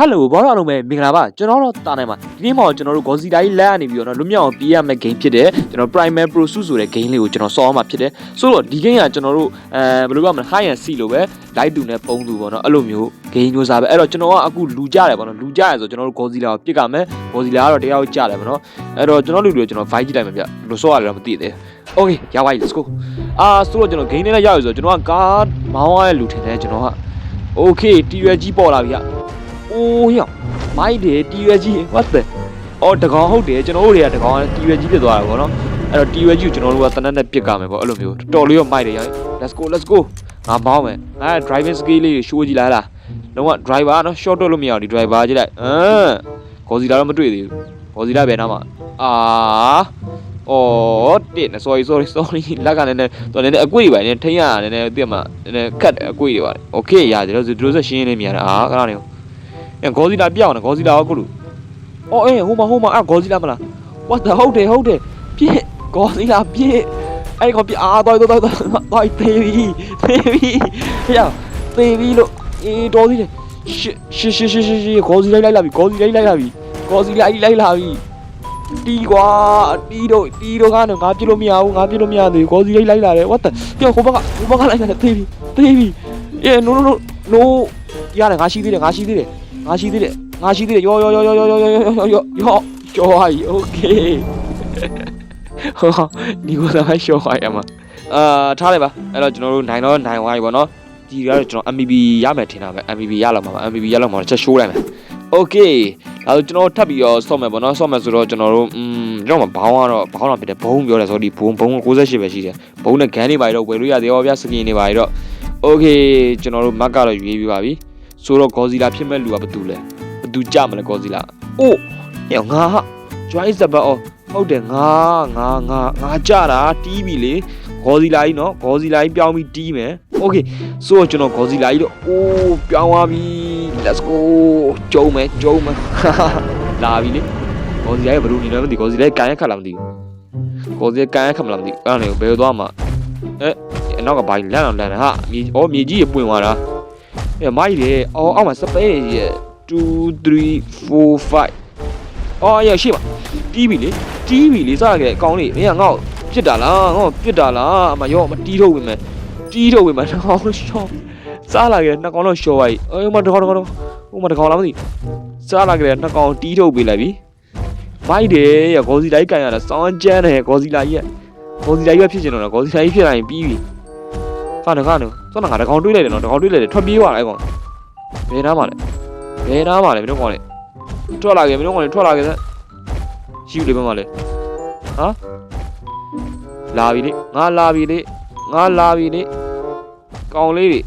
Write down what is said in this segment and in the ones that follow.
ဟယ်လိုဘောရောအားလုံးပဲမင်္ဂလာပါကျွန်တော်တို့တာနိုင်ပါဒီနေ့မှာကျွန်တော်တို့ Godzilla ကြီးလက်အနေပြီးတော့လွတ်မြောက်အောင်ပြေးရမယ့် game ဖြစ်တယ်ကျွန်တော် Primal Pro Suit ဆိုတဲ့ game လေးကိုကျွန်တော်ဆောင်းမှာဖြစ်တယ်ဆိုတော့ဒီ game ကကျွန်တော်တို့အဲဘယ်လိုပြောမလဲ high and sea လို့ပဲ light တူနဲ့ပုံတူပေါ့နော်အဲ့လိုမျိုး game မျိုးစားပဲအဲ့တော့ကျွန်တော်ကအခုလူကြတယ်ပေါ့နော်လူကြရဆိုကျွန်တော်တို့ Godzilla ကိုပြစ်ကမယ် Godzilla ကတော့တရားကြတယ်ပေါ့နော်အဲ့တော့ကျွန်တော်လူတွေကျွန်တော် vibe ကြည့်လိုက်မှာဗျဘယ်လိုဆောရတယ်တော့မသိသေးဘူး Okay ရပါပြီ let's go အာဆိုတော့ကျွန်တော် game နဲ့ရောက်ရဆိုကျွန်တော်ကကားမောင်းရတဲ့လူထင်တယ်ကျွန်တော်က Okay တီရွယ်ကြီးပေါ်လာပြီဗျအိုး ဟေ့မိုက်တယ်တီရွယ်ကြီး what the အော်တကောင်ဟုတ်တယ်ကျွန်တော်တို့တွေကတကောင်တီရွယ်ကြီးဖြစ်သွားတာပေါ့နော်အဲ့တော့တီရွယ်ကြီးကိုကျွန်တော်တို့ကတနက်နဲ့ပြစ်ကမယ်ပေါ့အဲ့လိုမျိုးတော်တော်လေးတော့မိုက်တယ်ရော let's go let's go ငါမောင်းမယ်ငါ driving skill လေးရှိုးကြည့်လိုက်လားလုံးဝ driver နော် short တော့လို့မရအောင်ဒီ driver ကြည့်လိုက်အမ်ဂေါ်စီလာတော့မတွေ့သေးဘူးဂေါ်စီလာဘယ်နားမှာအာအော်တစ် sorry sorry sorry လက်ကလည်းနည်းတော်လည်းအကွေ့တွေပါနည်းထိန်းရတာနည်းနည်းသိမှာနည်းနည်းခတ်တယ်အကွေ့တွေပါ okay ရတယ်တို့တို့ဆက်ရှင်းနေမြင်ရတာအာခဏနေ အဲဂေါ်စီလာပြောင်းနေဂေါ်စီလာကိုလူအော်အေးဟိုမှာဟိုမှာအဲ့ဂေါ်စီလာမလား what the ဟုတ်တယ်ဟုတ်တယ်ပြည့်ဂေါ်စီလာပြည့်အဲ့ကောင်ပြအာတော့တော့တော့တော့သေးပြီသေးပြီဟဲ့သေးပြီလို့အေးတော်သေးတယ်ရှစ်ရှစ်ရှစ်ရှစ်ရှစ်ဂေါ်စီလိုက်လိုက်လာပြီဂေါ်စီလိုက်လိုက်လာပြီဂေါ်စီလိုက်လိုက်လာပြီတီးကွာတီးတော့တီးတော့ကတော့ငါပြလို့မရဘူးငါပြလို့မရသေးဘူးဂေါ်စီလိုက်လိုက်လာတယ် what the ပြောဟိုဘက်ကဟိုဘက်ကလိုက်လာတယ်သေးပြီသေးပြီအေး no no no no ရတယ်ငါရှိသေးတယ်ငါရှိသေးတယ် ငါရှိသေးတယ်ငါရှိသေးတယ်ယောယောယောယောယောယောယောယောယောယောကျော်ဟိုင် okay ဟောဒီကိုသာရှော့ဟိုင်အမအာထားလိုက်ပါအဲ့တော့ကျွန်တော်တို့နိုင်တော့နိုင်သွားပြီပေါ့နော်ဒီကတော့ကျွန်တော် MVP ရမယ်ထင်တာပဲ MVP ရလောက်မှာပါ MVP ရလောက်မှာချက်ရှိုးလိုက်မယ် okay ဒါဆိုကျွန်တော်ထပ်ပြီးတော့ဆော့မယ်ပေါ့နော်ဆော့မယ်ဆိုတော့ကျွန်တော်တို့อืมကျွန်တော်ဘောင်းကတော့ဘောင်းတော့ဖြစ်တယ်ဘုံပြောတယ်ဆိုတော့ဒီဘုံဘုံ68ပဲရှိတယ်ဘုံနဲ့ဂန်းတွေပါတော့ဝယ်လို့ရတယ်ဟောဗျစကင်တွေပါတော့ okay ကျွန်တော်တို့မတ်ကတော့ရွေးပြီးပါပြီ ဆိုတော့ Godzilla ဖြစ်မဲ့လူကဘာတူလဲဘာတူကြမလဲ Godzilla အိုးညငါဟာ join the bat ဟုတ်တယ်ငါငါငါငါကြတာတီးပြီလေ Godzilla ကြီးနော် Godzilla ကြီးပြောင်းပြီးတီးမယ် okay ဆိုတော့ကျွန်တော် Godzilla ကြီးတော့အိုးပြောင်းသွားပြီ let's go ကျုံမယ်ကျုံမယ်လာပြီလေ Godzilla ရဲ့ဘယ်လိုနေလဲမသိ Godzilla ရဲ့ကန်ရက်ခတ်လာမသိဘူး Godzilla ကန်ရက်ခတ်မလားမသိဘူးအဲ့ဒါနေဘယ်လိုသွားမှာအဲအနောက်ကဘာကြီးလန့်အောင်လန့်နေဟာမြေဩမြေကြီးရပွင့်သွားတာ အဲမိုက်တယ်အော်အောက်မှာစပဲကြီး2 3 4 5အော်ရရှိပါတီးပြီလေတီးပြီလေစရခဲ့အကောင်လေးမင်းကငါ့ကိုပြစ်တာလားငါ့ကိုပြစ်တာလားအမရောမတီးထုတ်ဝင်မယ်တီးထုတ်ဝင်မယ်တစ်ကောင်လုံးရှော့စားလာခဲ့နှစ်ကောင်လုံးရှော့သွားပြီအေးမတစ်ကောင်တစ်ကောင်ဟိုမှာတစ်ကောင်လားမသိစားလာခဲ့နှစ်ကောင်တီးထုတ်ပေးလိုက်ပြီမိုက်တယ်ရဂေါ်စီလိုက်ကန်ရတာစောင်းကျန်းတယ်ဂေါ်စီလိုက်ရဲ့ဂေါ်စီလိုက်ရွက်ဖြစ်ချင်တော့ဂေါ်စီလိုက်ဖြစ်လာရင်ပြီးပြီ ခါနခါနစောင်းငါတစ်ကောင်တွေးလိုက်တယ်နော်တစ်ကောင်တွေးလိုက်တယ်ထွက်ပြေးသွားလိုက်ကောင်ဘယ်နားမှာလဲဘယ်နားမှာလဲမင်းတို့ကောင်လေထွက်လာခဲ့မင်းတို့ကောင်လေထွက်လာခဲ့စမ်းရှိဦးလေးဘယ်မှာလဲဟာလာပြီလေငါလာပြီလေငါလာပြီလေကောင်လေးတွေ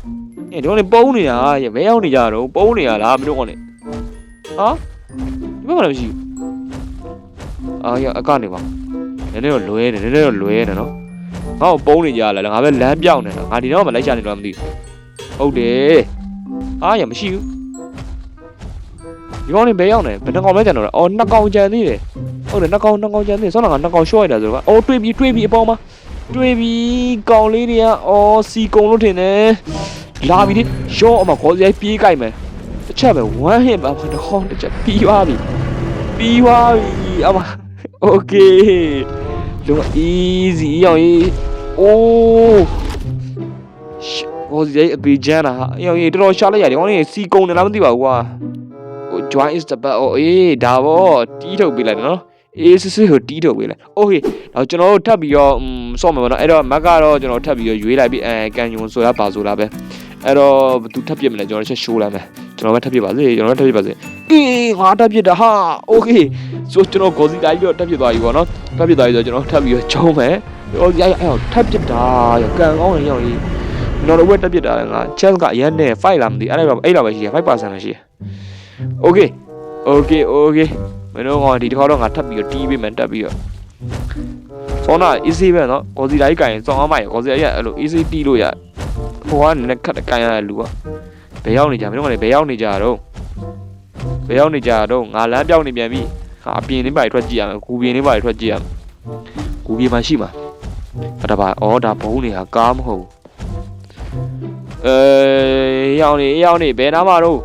အဲဒီကောင်လေပုံးနေတာရဘဲရောက်နေကြတော့ပုံးနေရလားမင်းတို့ကောင်လေဟာဒီဘက်မှာလည်းမရှိဘူးအာရအကနေပါနည်းနည်းတော့လွဲနေနည်းနည်းတော့လွဲနေနော် ငါ့ကိုပုံးနေကြလားငါပဲလမ်းပြောင်းနေတာငါဒီတော့မှလိုက်ချနေတော့မသိဘူးဟုတ်တယ်အာရမရှိဘူးဒီကောင်နေဘဲရောက်နေဘယ်နှကောင်ပဲကြံတော့လဲအော်နှစ်ကောင်ကြံသေးတယ်ဟုတ်တယ်နှစ်ကောင်နှစ်ကောင်ကြံသေးတယ်ဆောင်းကနှစ်ကောင်ရှော့ရတာဆိုတော့အော်တွေးပြီးတွေးပြီးအပေါ်မှာတွေးပြီးကောင်လေးတွေကအော်စီကုံလို့ထင်တယ်လာပြီလေရှော့အမခေါ်စရိုက်ပြေးကြိုက်မယ်တစ်ချက်ပဲ1 hit ပါဘာတစ်ကောင်တစ်ချက်ပြီးသွားပြီပြီးသွားပြီအမ okay လုံးဝ easy ရောင်ကြီး အိုး ဟိုစီအပီဂျန်လာဟာအေးအေးတော်တော်ရှာလိုက်ရတယ်ခေါင်းလေးစီကုံတယ်လားမသိပါဘူးကွာဟို join is the bad အေးဒါပေါ့တီးထုတ်ပေးလိုက်တယ်နော်အေးစစ်စစ်ကိုတီးထုတ်ပေးလိုက်โอเคတော့ကျွန်တော်တို့ထပ်ပြီးတော့อืมစော့မယ်ပေါ့နော်အဲ့တော့မက်ကတော့ကျွန်တော်ထပ်ပြီးတော့ရွေးလိုက်ပြီးအဲကန်ယွန်ဆိုတာပါဆိုလားပဲအဲ့တော့ဘသူထပ်ပြစ်မလဲကျွန်တော်ချက်ရှိုးလိုက်မယ်ကျွန်တော်ပဲထပ်ပြစ်ပါစေကျွန်တော်ပဲထပ်ပြစ်ပါစေအေးငါထပ်ပြစ်တာဟာโอเคဆိုကျွန်တော်ဂိုစီတိုင်းတော့ထပ်ပြစ်သွားပြီပေါ့နော်ထပ်ပြစ်သွားပြီဆိုကျွန်တော်ထပ်ပြီးတော့ချုံးမယ် ဟိုအဲ့အဲ့ထပ်ပစ်တာရကန်ကောင်းရင်ရောက်ကြီးနော်တော့ဝက်တက်ပစ်တာငါ chance ကအရင်နဲ့5လာမသိအဲ့ဒါပဲအဲ့လောက်ပဲရှိရ5%ပဲရှိရ Okay Okay Okay မင်းတို့ကဒီတစ်ခါတော့ငါထပ်ပြီးတော့တီးပေးမယ်တက်ပြီးတော့စောနာ easy ပဲနော်ကော်စီတိုင်းကင်စောင်းအောင်မိုင်ကော်စီအဲ့အဲ့လို easy တီးလို့ရဟိုကနည်းခက်တကန်ရတဲ့လူကဘယ်ရောက်နေကြမင်းတို့ကလည်းဘယ်ရောက်နေကြတော့ဘယ်ရောက်နေကြတော့ငါလမ်းပြောင်းနေပြန်ပြီဟာအပြင်လေးပါထွက်ကြည့်ရမယ်ကူပြင်လေးပါထွက်ကြည့်ရမယ်ကူပြင်မှာရှိမှာ ဒါပါဩဒါဘုံနေဟာကားမဟုတ်ဘူးအေးရောက်နေရောက်နေဘယ်နားမှာတော့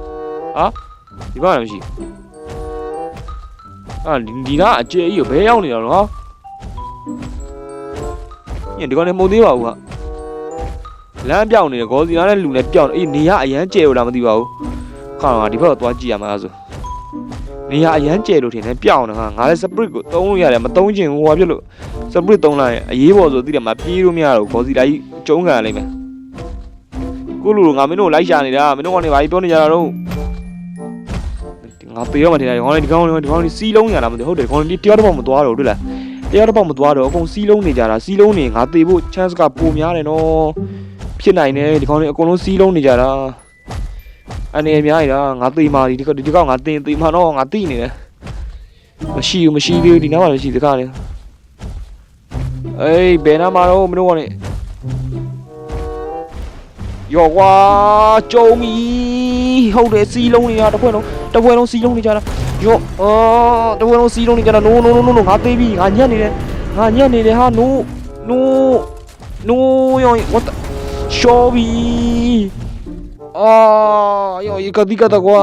ဟာဒီဘက်လည်းမရှိအာဒီဒီကအကျဲကြီးကိုဘဲရောက်နေတာနော်ညဒီကောင်လည်းမဟုတ်သေးပါဘူးဟာလမ်းပြောင်းနေတယ်ဂေါ်စီနာနဲ့လူနဲ့ပြောင်းအေးနေရအရန်ကျဲလို့လားမသိပါဘူးခါတော့ဒီဘက်တော့သွားကြည့်ရမှာဆို နေရအရန်ကျဲလို့ထင်တယ်ပြောင်းနေဟာငါလည်းစပရစ်ကိုသုံးလို့ရတယ်မသုံးချင်ဘူးဟောပြလို့စပရစ်သုံးလိုက်ရင်အရေးပေါ်ဆိုသိတယ်မှာပြေးလို့မရတော့ဂေါ်စီတာကြီးကျုံးခံရလိမ့်မယ်ကိုလူငါမင်းတို့လိုက်ရှာနေတာမင်းတို့ကနေဘာကြီးပြောနေကြတာတော့ငါပေးရမှထင်တယ်ဒီကောင်လေးဒီကောင်လေးဒီကောင်လေးစီးလုံးညာလားမသိဘူးဟုတ်တယ်ဒီကောင်လေးတရားတစ်ပေါက်မသွားတော့ဘူးတွေ့လားတရားတစ်ပေါက်မသွားတော့အကုန်စီးလုံးနေကြတာစီးလုံးနေငါသေးဖို့ chance ကပိုများတယ်နော်ဖြစ်နိုင်တယ်ဒီကောင်လေးအကုန်လုံးစီးလုံးနေကြတာ အနေအများကြီးလားငါသေးမှဒီဒီဒီကောင်ငါတင်သေးမှတော့ငါသိနေတယ်မရှိဘူးမရှိသေးဘူးဒီနားမှာလည်းရှိတကားလေအေးဘယ်နားမှာတော့မင်းတို့ကလည်းယောကွာကြုံပြီဟုတ်တယ်စီးလုံးနေတာတစ်ခွက်လုံးတပွဲလုံးစီးလုံးနေကြတာယောအော်တပွဲလုံးစီးလုံးနေကြတာ no no no no ငါသေးပြီငါညက်နေတယ်ငါညက်နေတယ်ဟာ no no no ယော what the ရှော်ပြီ အာယောဒီကတိကတကွာ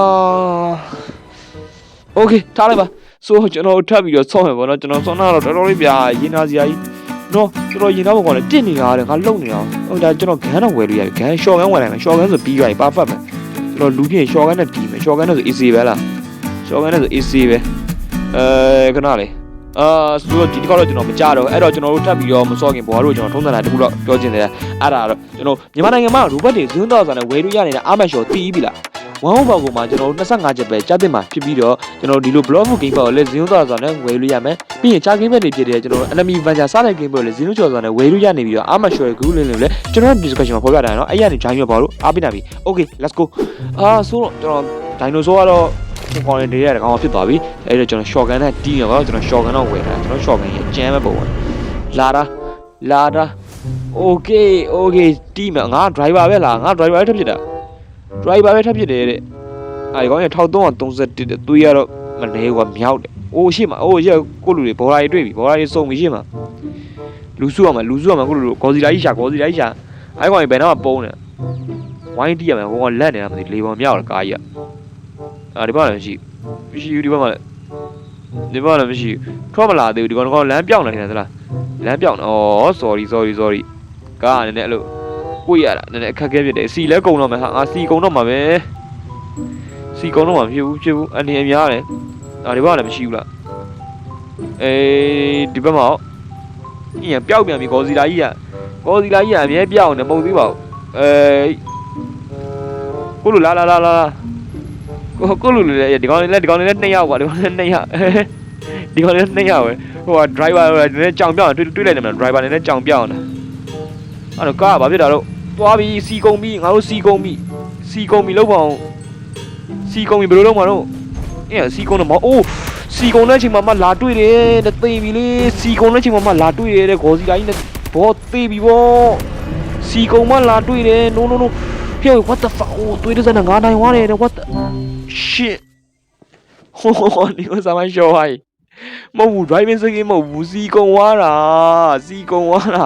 okay ထားလိုက်ပါဆိုကျွန်တော်ထပ်ပြီးတော့ဆောင်းမယ်ပေါ့နော်ကျွန်တော်ဆောင်းတာတော့တော်တော်လေးပြရင်နာစရာကြီးနော်ကျွန်တော်ရင်နာဘောကလည်းတစ်နေတာတဲ့ငါလုံနေတာဟုတ်ဒါကျွန်တော်ဂန်းတော့ဝယ်လို့ရတယ်ဂန်းရှော့ဂန်းဝယ်လိုက်မယ်ရှော့ဂန်းဆိုပြီးသွားပြီပါဖတ်မယ်ကျွန်တော်လူပြည့်ရှော့ကန်နဲ့တီးမယ်ရှော့ကန်နဲ့ဆို AC ပဲလားရှော့ကန်နဲ့ဆို AC ပဲအဲခဏလေး အာဆိုတော့ဒီတစ်ခါတော့ကျွန်တော်မကြတော့အဲ့တော့ကျွန်တော်တို့ထပ်ပြီးတော့မစော့ခင်ဘောတို့ကျွန်တော်ထုံးစံတိုင်းတစ်ခုတော့ပြောချင်တယ်အဲ့ဒါတော့ကျွန်တော်မြန်မာနိုင်ငံမှာရိုဘတ်တွေဇွန်းတော်ဆန်နဲ့ဝယ်လို့ရနေတဲ့အာမတ်ရှော့တီးပြီလားဝမ်ဟောဘောက်ကိုမှကျွန်တော်တို့25ချက်ပဲကြားတင်မှာဖြစ်ပြီးတော့ကျွန်တော်ဒီလို block game ပေါ့လေဇွန်းတော်ဆန်နဲ့ဝယ်လို့ရမယ်ပြီးရင်ချာ game တွေဖြစ်တဲ့ကျွန်တော် enemy venture စတဲ့ game ပေါ့လေဇွန်းတော်ဆန်နဲ့ဝယ်လို့ရနေပြီးတော့အာမတ်ရှော့ရဲ့ group link လေးလည်းကျွန်တော် discussion မှာဖော်ပြထားတယ်နော်အဲ့ရနေ join ရပါလို့အားပေးနိုင်ပြီ okay let's go အာဆိုတော့ကျွန်တော်ဒိုင်နိုဆောကတော့ ပုံကောင်းနေရတဲ့ကောင်ဖြစ်သွားပြီအဲ့တော့ကျွန်တော် shotgun နဲ့တီးရပါတော့ကျွန်တော် shotgun တော့ဝယ်တာကျွန်တော် shotgun ရဲ့အကျန်းပဲပုံဝင်လာတာလာတာ okay okay တီးမယ်ငါ driver ပဲလားငါ driver ပဲထပ်ဖြစ်တာ driver ပဲထပ်ဖြစ်တယ်တဲ့အဲဒီကောင်ရဲ့1331တဲ့သွေးရတော့မလဲကွာမြောက်တယ်အိုးရှိမှာအိုးရကိုလူတွေဘော်လာကြီးတွေ့ပြီဘော်လာကြီးစုံပြီရှိမှာလူစုရမှာလူစုရမှာကိုလူဂေါ်စီလာကြီးရှာဂေါ်စီလာကြီးရှာအဲဒီကောင်ကြီးဘယ်တော့မှပုံးနေဝိုင်းတီးရမယ်ဟိုကောင်လက်နေတာမသိလေပေါ်မြောက်တယ်ကားကြီးက အာဒီဘက်လည်းမရှိမရှိဘူးဒီဘက်မှာလည်းဒီဘက်လည်းမရှိထွက်မလာသေးဘူးဒီကောင်ကောင်လမ်းပြောင်းနေတယ်သလားလမ်းပြောင်းဩ sorry sorry sorry ကားကလည်းအဲ့လိုကိုရတာနည်းနည်းအခက်အခဲဖြစ်တယ်စီလဲကုံတော့မယ်ဟာငါစီကုံတော့မှာပဲစီကုံတော့မှာဖြစ်ဘူးဖြစ်ဘူးအနေအများတယ်အာဒီဘက်လည်းမရှိဘူးလားအေးဒီဘက်မှာဟောညပျောက်ပြန်ပြီဂေါ်စီလာကြီးကဂေါ်စီလာကြီးကအမြဲပျောက်နေမဟုတ်သေးပါဘူးအေးကိုလိုလာလာလာလာ ကိုကိုလူလူလေဒီကောင်လေးလည်းဒီကောင်လေးလည်းနှစ်ယောက်ပါဒီကောင်လေးနှစ်ယောက်ဒီကောင်လေးနှစ်ယောက်ပဲဟိုက driver လည်းနည်းနည်းကြောင်ပြောင်းတွေ့တွေ့လိုက်တယ်မလား driver လည်းနည်းကြောင်ပြောင်းတာအဲ့တော့ကားကဘာဖြစ်တာတော့သွားပြီးစီကုံပြီးငါတို့စီကုံပြီးစီကုံပြီးလောက်ပါအောင်စီကုံပြီးဘယ်လိုလုပ်မှာတော့အဲ့စီကုံတော့မအိုးစီကုံတဲ့အချိန်မှာမှလာတွေ့တယ်တဲ့သိပြီလေစီကုံတဲ့အချိန်မှာမှလာတွေ့တယ်တဲ့ဂေါ်စီတိုင်းနဲ့ဘောသိပြီဘောစီကုံမှလာတွေ့တယ် no no no hey what the fuck အိုးတွေ့တဲ့စနေငါနိုင်သွားတယ်တဲ့ what the shit ဟိုဒီကစားမရှော်ဟိုင်းမဟုတ်ဘူး driving skill မဟုတ်ဘူးစီကုံသွားတာစီကုံသွားတာ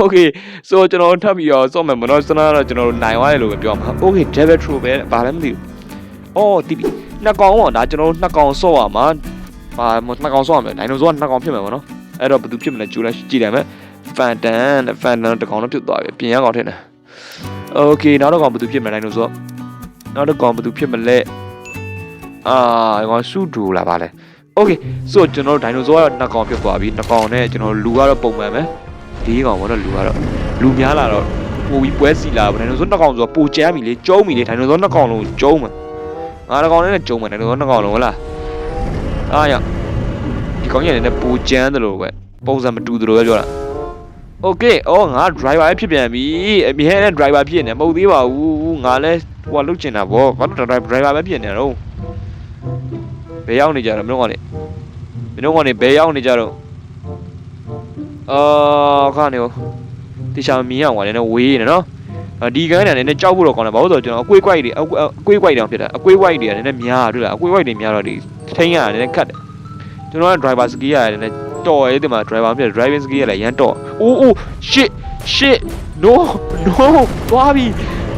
okay so ကျွန်တော်ထပ်ပြီးတော့စော့မယ်မနော်စနာတော့ကျွန်တော်တို့နိုင်သွားတယ်လို့ပဲပြောမှာ okay devil true ပဲဘာလဲမသိဘူးအော်တီးပြီနှစ်ကောင်ပေါ့ဒါကျွန်တော်တို့နှစ်ကောင်စော့ရမှာဘာနှစ်ကောင်စော့ရမယ်ဒိုင်နိုဆောကနှစ်ကောင်ဖြစ်မယ်ပေါ့နော်အဲ့တော့ဘယ်သူဖြစ်မလဲကြိုးလိုက်ကြည့်တယ်မယ် Phantom နဲ့ Phantom တကောင်တော့ဖြစ်သွားပြီပြင်ရကောင်ထင်တယ် okay နောက်တော့ကောင်ဘယ်သူဖြစ်မလဲဒိုင်နိုဆောနောက်တော့ကောင်ဘယ်သူဖြစ်မလဲ အာကောင်စုဒူလာပါလဲโอเคဆိုကျွန်တော်တို့ဒိုင်နိုဆောကတော့နှစ်ကောင်ဖြစ်သွားပြီနှစ်ကောင်နဲ့ကျွန်တော်လူကတော့ပုံမှန်ပဲလေးကောင်ပေါ့နော်လူကတော့လူများလာတော့ပိုပြီးပွဲစီလာပါဒိုင်နိုဆောနှစ်ကောင်ဆိုတော့ပိုကျမ်းပြီလေကျုံးပြီလေဒိုင်နိုဆောနှစ်ကောင်လုံးကျုံးမှာငါတစ်ကောင်နဲ့ကျုံးမှာဒိုင်နိုဆောနှစ်ကောင်လုံးဟုတ်လားအားရဒီကောင်ကြီးလည်းပိုကျမ်းတယ်လို့ပဲပုံစံမတူတယ်လို့ပဲပြောတာ โอเคအော်ငါ driver ဖြစ်ပြန်ပြီအမြဲတမ်း driver ဖြစ်နေမဟုတ်သေးပါဘူးငါလည်းဟိုကလုတ်ချင်တာဗောဘာလို့ driver ပဲဖြစ်နေတော့ ဘယ်ရောက်နေကြတော့မင်းတို့ကနေမင်းတို့ကနေဘယ်ရောက်နေကြတော့အာခါနေကိုတေချာမြင်အောင်ပါလေနော်ဝေးနေနော်အာဒီကန်းနဲ့နည်းနည်းကြောက်ဖို့တော့ကောင်းတယ်ဘာလို့လဲဆိုတော့ကျွန်တော်အကွေးကွိုက်တွေအကွေးကွိုက်တောင်ဖြစ်တာအကွေးကွိုက်တွေကနည်းနည်းများတွေ့လားအကွေးကွိုက်တွေများတော့ဒီထိန်းရတယ်နည်းနည်းခတ်တယ်ကျွန်တော်က driver skill ရတယ်နည်းနည်း တော်ရဲဒီမှာ driver ဖြစ် driving skill ရလည်းရမ်းတော်အိုးအိုး shit shit no no သွားပြီ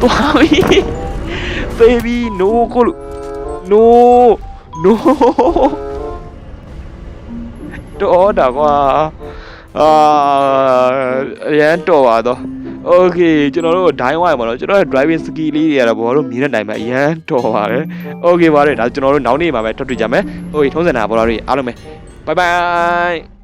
သွားပြီ baby no ကိုလို့ no no တော့တာကွာအာအရန်တော်ပါတော့ Okay ကျွန်တော်တို့ဒိုင်းဝိုင်းပါတော့ကျွန်တော်ရဲ့ driving skill လေးတွေကတော့ဘောလို့မြင်တဲ့တိုင်မှာအရန်တော်ပါတယ် Okay ပါတယ်ဒါကျွန်တော်တို့နောက်နေ့မှာပဲထွက်တွေ့ကြမယ် Okay ထုံးစံတာဘောလို့အားလုံးပဲ bye bye